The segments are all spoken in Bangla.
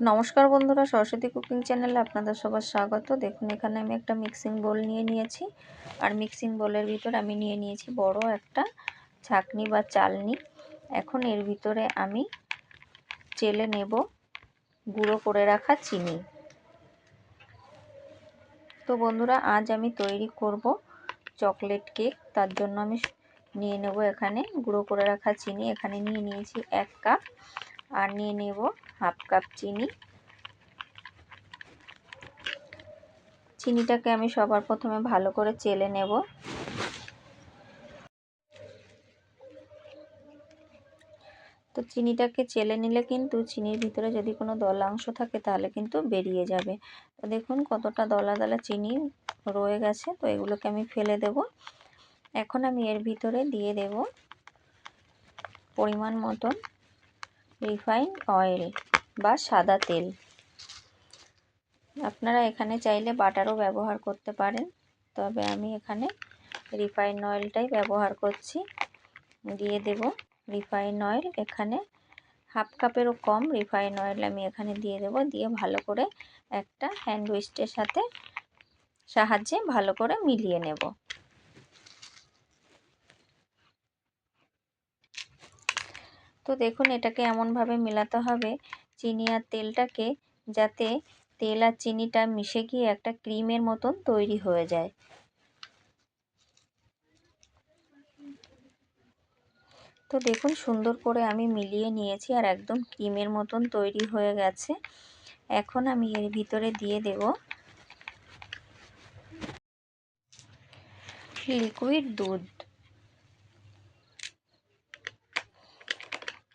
নমস্কার বন্ধুরা, সরস্বতী কুকিং চ্যানেলে আপনাদের সবার স্বাগত। দেখুন, এখানে আমি একটা মিক্সিং বোল নিয়ে নিয়েছি। আর মিক্সিং বোলের ভিতর আমি নিয়ে নিয়েছি বড় একটা ছাকনি বা চালনি। এখন এর ভিতরে আমি চেলে নেব গুঁড়ো করে রাখা চিনি। তো বন্ধুরা, আজ আমি তৈরি করব চকলেট কেক তার জন্য আমি নিয়ে নেব এখানে গুঁড়ো করে রাখা চিনি। এখানে নিয়ে নিয়েছি এক কাপ আর নিয়ে নেব হাফ কাপ চিনি। চিনিটাকে আমি সবার প্রথমে ভালো করে চেলে নেব। তো চিনিটাকে চেলে নিলে কিন্তু চিনির ভিতরে যদি কোনো দলাংশ থাকে তাহলে কিন্তু বেরিয়ে যাবে। তো দেখুন কতটা দলা দলা চিনি রয়ে গেছে, তো এগুলোকে আমি ফেলে দেব। এখন আমি এর ভিতরে দিয়ে দেব পরিমাণ মতন রিফাইন অয়েল। বা সাদা তেল। আপনারা এখানে চাইলে বাটারও ব্যবহার করতে পারেন। তবে আমি এখানে রিফাইন অয়েলটাই ব্যবহার করছি। দিয়ে দেব রিফাইন অয়েল। এখানে হাফ কাপেরও কম রিফাইন অয়েল আমি এখানে দিয়ে দেব। দিয়ে ভালো করে একটা হ্যান্ড উইস্টের সাথে সাহায্যে ভালো করে মিলিয়ে নেব। তো দেখুন, এটাকে এমনভাবে মেলাতে হবে চিনি আর তেলটাকে যাতে তেল আর চিনিটা মিশে গিয়ে একটা ক্রিমের মতন তৈরি হয়ে যায়। তো দেখুন সুন্দর করে আমি মিলিয়ে নিয়েছি আর একদম ক্রিমের মতন তৈরি হয়ে গেছে। এখন আমি এর ভিতরে দিয়ে দেব লিকুইড দুধ।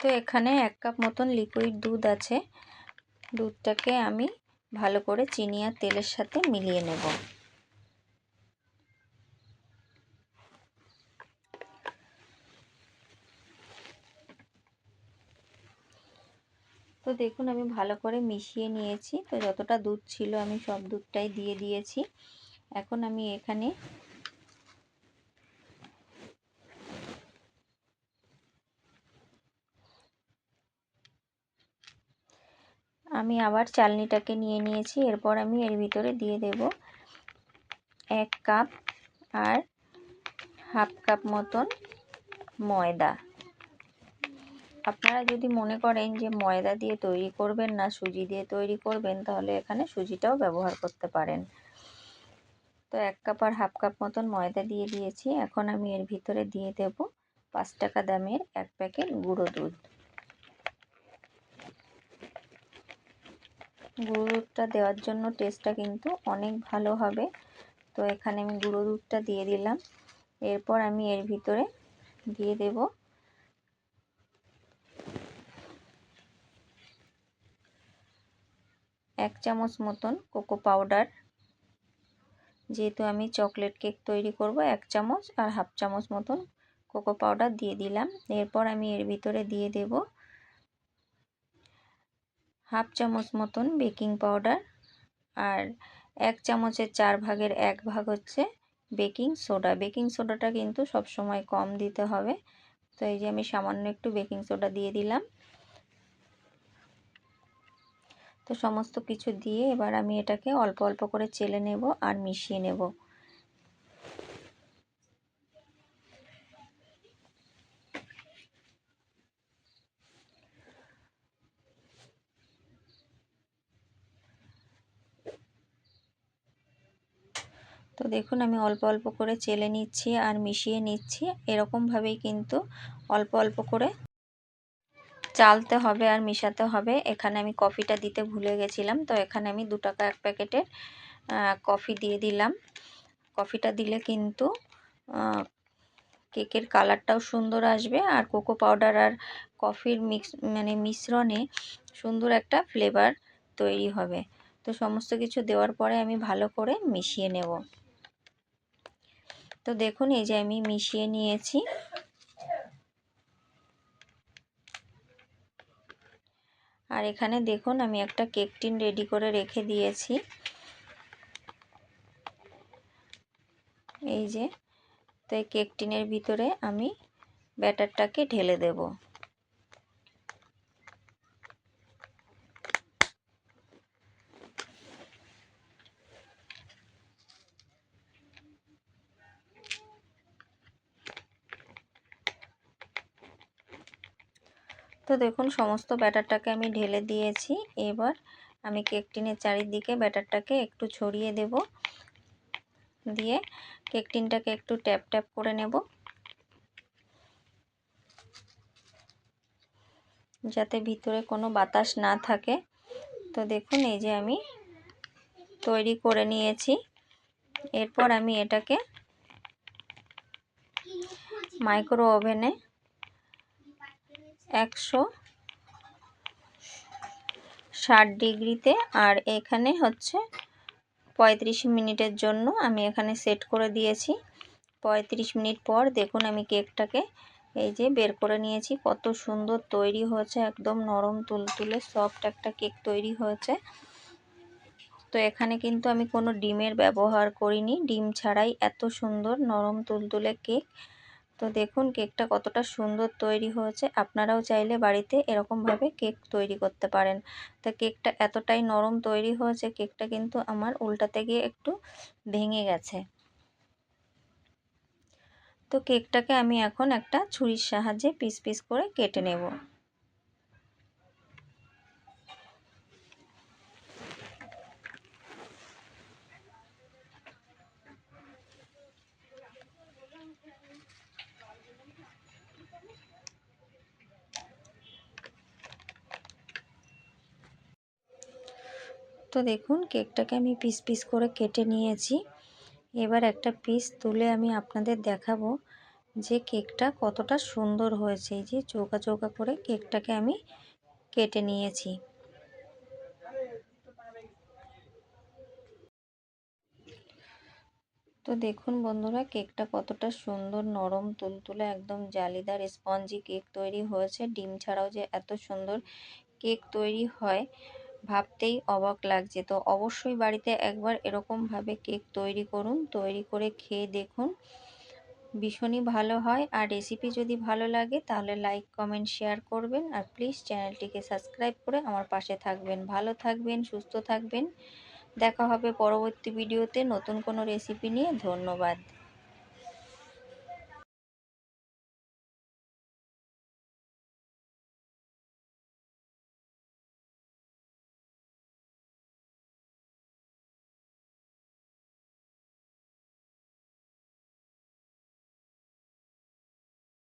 তো এখানে এক কাপ মতন লিকুইড দুধ আছে। দুধটাকে আমি ভালো করে চিনি আর তেলের সাথে মিলিয়ে নেব। তো দেখুন, আমি ভালো করে মিশিয়ে নিয়েছি। তো যতটা দুধ ছিল আমি সব দুধটাই দিয়ে দিয়েছি। এখন আমি এখানে আমি আবার চালনিটাকে নিয়ে নিয়েছি, এরপর আমি এর ভিতরে দিয়ে দেব এক কাপ আর হাফ কাপ মতন ময়দা। আপনারা যদি মনে করেন যে ময়দা দিয়ে তৈরি করবেন না, সুজি দিয়ে তৈরি করবেন, তাহলে এখানে সুজিটাও ব্যবহার করতে পারেন। তো এক কাপ আর হাফ কাপ মতন ময়দা দিয়ে দিয়েছি, এখন আমি এর ভিতরে দিয়ে দেব পাঁচ টাকা দামের এক প্যাকেট গুঁড়ো দুধ। গুঁড়ো দুধটা দেওয়ার জন্য টেস্টটা কিন্তু অনেক ভালো হবে। তো এখানে আমি গুঁড়ো দুধটা দিয়ে দিলাম। এরপর আমি এর ভিতরে দিয়ে দেব। এক চামচ মতন কোকো পাউডার। যেহেতু আমি চকলেট কেক তৈরি করব, এক চামচ আর হাফ চামচ মতন কোকো পাউডার দিয়ে দিলাম। এরপর আমি এর ভিতরে দিয়ে দেব হাফ চামচ মতন বেকিং পাউডার আর এক চামচের চার ভাগের এক ভাগ হচ্ছে বেকিং সোডা। বেকিং সোডাটা কিন্তু সব সময় কম দিতে হবে। তো এই যে আমি সামান্য একটু বেকিং সোডা দিয়ে দিলাম। তো সমস্ত কিছু দিয়ে এবার আমি এটাকে অল্প অল্প করে চেলে নেব আর মিশিয়ে নেব। তো দেখুন, আমি অল্প অল্প করে চেলে নিচ্ছি আর মিশিয়ে নিচ্ছি। এরকমভাবেই কিন্তু অল্প অল্প করে চালতে হবে আর মিশাতে হবে। এখানে আমি কফিটা দিতে ভুলে গেছিলাম, তো এখানে আমি দু টাকা এক প্যাকেটের কফি দিয়ে দিলাম। কফিটা দিলে কিন্তু কেকের কালারটাও সুন্দর আসবে আর কোকো পাউডার আর কফির মিক্স মানে মিশ্রণে সুন্দর একটা ফ্লেভার তৈরি হবে। তো সমস্ত কিছু দেওয়ার পরে আমি ভালো করে মিশিয়ে নেব। তো দেখুন, এই যে আমি মিশিয়ে নিয়েছি। আর এখানে দেখুন, আমি একটা কেক টিন রেডি করে রেখে দিয়েছি। এই যে, তো এই কেক টিনের ভিতরে আমি ব্যাটারটাকে ঢেলে দেব। তো দেখুন, সমস্ত ব্যাটারটাকে আমি ঢেলে দিয়েছি। এবার আমি কেক টিনের চারিদিকে ব্যাটারটাকে একটু ছড়িয়ে দেব। দিয়ে কেক টিনটাকে একটু ট্যাপ ট্যাপ করে নেব। যাতে ভিতরে কোনো বাতাস না থাকে। তো দেখুন, এই যে আমি তৈরি করে নিয়েছি। এরপর আমি এটাকে মাইক্রো ওভেনে একশো ষাট ডিগ্রিতে আর এখানে হচ্ছে পঁয়ত্রিশ মিনিটের জন্য আমি এখানে সেট করে দিয়েছি। পঁয়ত্রিশ মিনিট পর দেখুন আমি কেকটাকে এই যে বের করে নিয়েছি। কত সুন্দর তৈরি হয়েছে, একদম নরম তুলতুলে সফট একটা কেক তৈরি হয়েছে। তো এখানে কিন্তু আমি কোনো ডিমের ব্যবহার করিনি। ডিম ছাড়াই এত সুন্দর নরম তুলতুলে কেক। তো দেখুন, কেকটা কতটা সুন্দর তৈরি হয়েছে। আপনারাও চাইলে বাড়িতে এরকমভাবে কেক তৈরি করতে পারেন। তা কেকটা এতটাই নরম তৈরি হয়েছে, কেকটা কিন্তু আমার উল্টাতে গিয়ে একটু ভেঙে গেছে। তো কেকটাকে আমি এখন একটা ছুরির সাহায্যে পিস পিস করে কেটে নেব। তো দেখুন, কেকটাকে আমি পিস পিস করে কেটে নিয়েছি। এবার একটা পিস তুলে আমি আপনাদের দেখাবো যে কেকটা কতটা সুন্দর হয়েছে। এই যে চৌকা চৌকা করে কেকটাকে আমি কেটে নিয়েছি। তো দেখুন বন্ধুরা, কেকটা কতটা সুন্দর, নরম, তুলতুলে, একদম জালিদার, স্পঞ্জি কেক তৈরি হয়েছে। ডিম ছাড়াও যে এত সুন্দর কেক তৈরি হয় ভাবতেই অবাক লাগছে। তো অবশ্যই বাড়িতে একবার এরকমভাবে কেক তৈরি করুন, তৈরি করে খেয়ে দেখুন। ভীষণই ভালো হয়। আর রেসিপি যদি ভালো লাগে, তাহলে লাইক কমেন্ট শেয়ার করবেন। আর প্লিজ চ্যানেলটিকে সাবস্ক্রাইব করে আমার পাশে থাকবেন। ভালো থাকবেন, সুস্থ থাকবেন। দেখা হবে পরবর্তী ভিডিওতে নতুন কোনো রেসিপি নিয়ে। ধন্যবাদ।